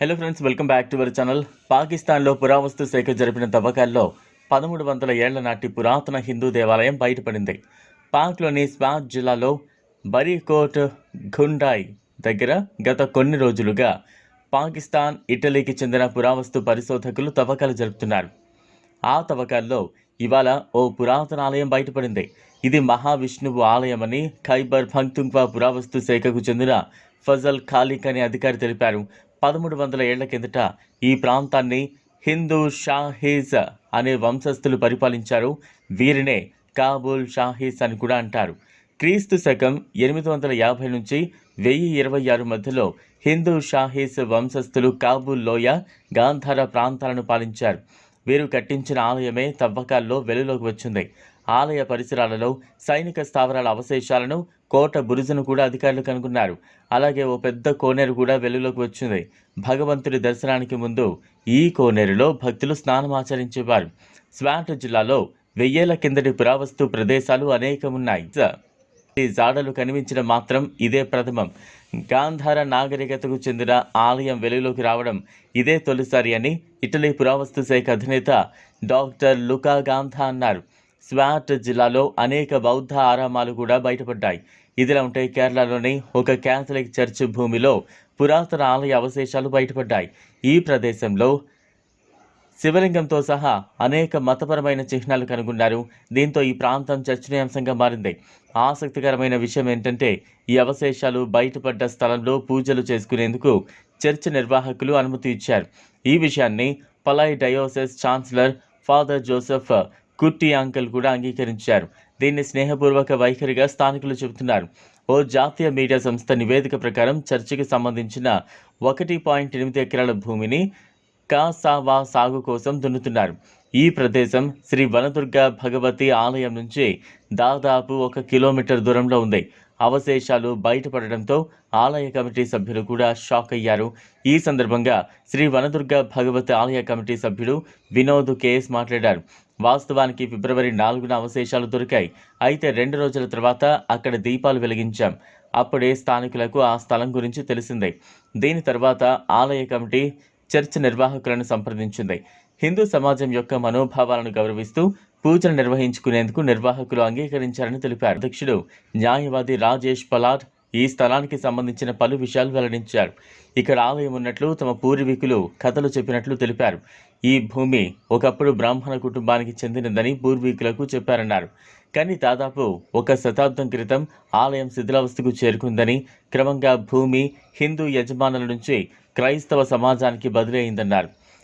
Hello friends welcome back to our channel పాకిస్తాన్లో పురావస్తు శాఖ జరిపిన తవ్వకాల్లో పదమూడు వందల ఏళ్ళ నాటి పురాతన హిందూ దేవాలయం బయటపడింది. పాక్లోని స్వాత్ జిల్లాలో బరీకోట్ ఘుండాయ్ దగ్గర గత కొన్ని రోజులుగా పాకిస్తాన్ ఇటలీకి చెందిన పురావస్తు పరిశోధకులు తవ్వకాలు జరుపుతున్నారు. ఆ తవ్వకాల్లో ఇవాళ ఓ పురాతన ఆలయం బయటపడింది. ఇది మహావిష్ణువు ఆలయమని ఖైబర్ పంక్తుంక్వా పురావస్తు శాఖకు చెందిన ఫజల్ ఖాలిక్ అనే అధికారి తెలిపారు. పదమూడు వందల ఏళ్ళ కిందట ఈ ప్రాంతాన్ని హిందూ షాహీజ్ అనే వంశస్థులు పరిపాలించారు. వీరినే కాబూల్ షాహీస్ అని కూడా అంటారు. క్రీస్తు శకం ఎనిమిది వందల యాభై నుంచి వెయ్యి ఇరవై ఆరు మధ్యలో హిందూ షాహీస్ వంశస్థులు కాబూల్ లోయ గాంధార ప్రాంతాలను పాలించారు. వీరు కట్టించిన ఆలయమే తవ్వకాల్లో వెలులోకి వచ్చింది. ఆలయ పరిసరాలలో సైనిక స్థావరాల అవశేషాలను కోట బురుజును కూడా అధికారులు కనుగొన్నారు. అలాగే ఓ పెద్ద కోనేరు కూడా వెలుగులోకి వచ్చింది. భగవంతుడి దర్శనానికి ముందు ఈ కోనేరులో భక్తులు స్నానం ఆచరించేవారు. స్వాట్ జిల్లాలో వెయ్యేళ్ళ కిందటి పురావస్తు ప్రదేశాలు అనేకమున్నాయి. ఈ జాడలు కనిపించడం మాత్రం ఇదే ప్రథమం. గాంధార నాగరికతకు చెందిన ఆలయం వెలుగులోకి రావడం ఇదే తొలిసారి అని ఇటలీ పురావస్తు శాఖ అధినేత డాక్టర్ లుకా గాంధా అన్నారు. స్వాట్ జిల్లాలో అనేక బౌద్ధ ఆరామాలు కూడా బయటపడ్డాయి. ఇదిలా ఉంటే కేరళలోని ఒక క్యాథలిక్ చర్చ్ భూమిలో పురాతన ఆలయ అవశేషాలు బయటపడ్డాయి. ఈ ప్రదేశంలో శివలింగంతో సహా అనేక మతపరమైన చిహ్నాలు కనుగొన్నారు. దీంతో ఈ ప్రాంతం చర్చనీయాంశంగా మారింది. ఆసక్తికరమైన విషయం ఏంటంటే ఈ అవశేషాలు బయటపడ్డ స్థలంలో పూజలు చేసుకునేందుకు చర్చ్ నిర్వాహకులు అనుమతి ఇచ్చారు. ఈ విషయాన్ని Palai diocese chancellor father Joseph Kutti Ankal కూడా అంగీకరించారు. దీన్ని స్నేహపూర్వక వైఖరిగా స్థానికులు చెబుతున్నారు. ఓ జాతీయ మీడియా సంస్థ నివేదిక ప్రకారం చర్చికి సంబంధించిన ఒకటి పాయింట్ ఎనిమిది ఎకరాల భూమిని కాసావా సాగు కోసం దున్నుతున్నారు. ఈ ప్రదేశం శ్రీ వనదుర్గ భగవతి ఆలయం నుంచి దాదాపు ఒక కిలోమీటర్ దూరంలో ఉంది. అవశేషాలు బయటపడడంతో ఆలయ కమిటీ సభ్యులు కూడా షాక్ అయ్యారు. ఈ సందర్భంగా శ్రీ వనదుర్గ భగవతి ఆలయ కమిటీ సభ్యుడు వినోద్ కేఎస్ మాట్లాడారు. వాస్తవానికి ఫిబ్రవరి నాలుగున అవశేషాలు దొరికాయి. అయితే రెండు రోజుల తర్వాత అక్కడ దీపాలు వెలిగించాం. అప్పుడే స్థానికులకు ఆ స్థలం గురించి తెలిసింది. దీని తర్వాత ఆలయ కమిటీ చర్చ్ నిర్వాహకులను సంప్రదించింది. హిందూ సమాజం యొక్క మనోభావాలను గౌరవిస్తూ పూజలు నిర్వహించుకునేందుకు నిర్వాహకులు అంగీకరించారని తెలిపారు. అధ్యక్షుడు న్యాయవాది రాజేష్ పలాట్ ఈ స్థలానికి సంబంధించిన పలు విషయాలు వెల్లడించారు. ఇక్కడ ఆలయం ఉన్నట్లు తమ పూర్వీకులు కథలు చెప్పినట్లు తెలిపారు. ఈ భూమి ఒకప్పుడు బ్రాహ్మణ కుటుంబానికి చెందినదని పూర్వీకులకు చెప్పారన్నారు. కానీ దాదాపు ఒక శతాబ్దం క్రితం ఆలయం శిథిలావస్థకు చేరుకుందని క్రమంగా భూమి హిందూ యజమానుల నుంచి క్రైస్తవ సమాజానికి బదిలీ అయిందన్నారు.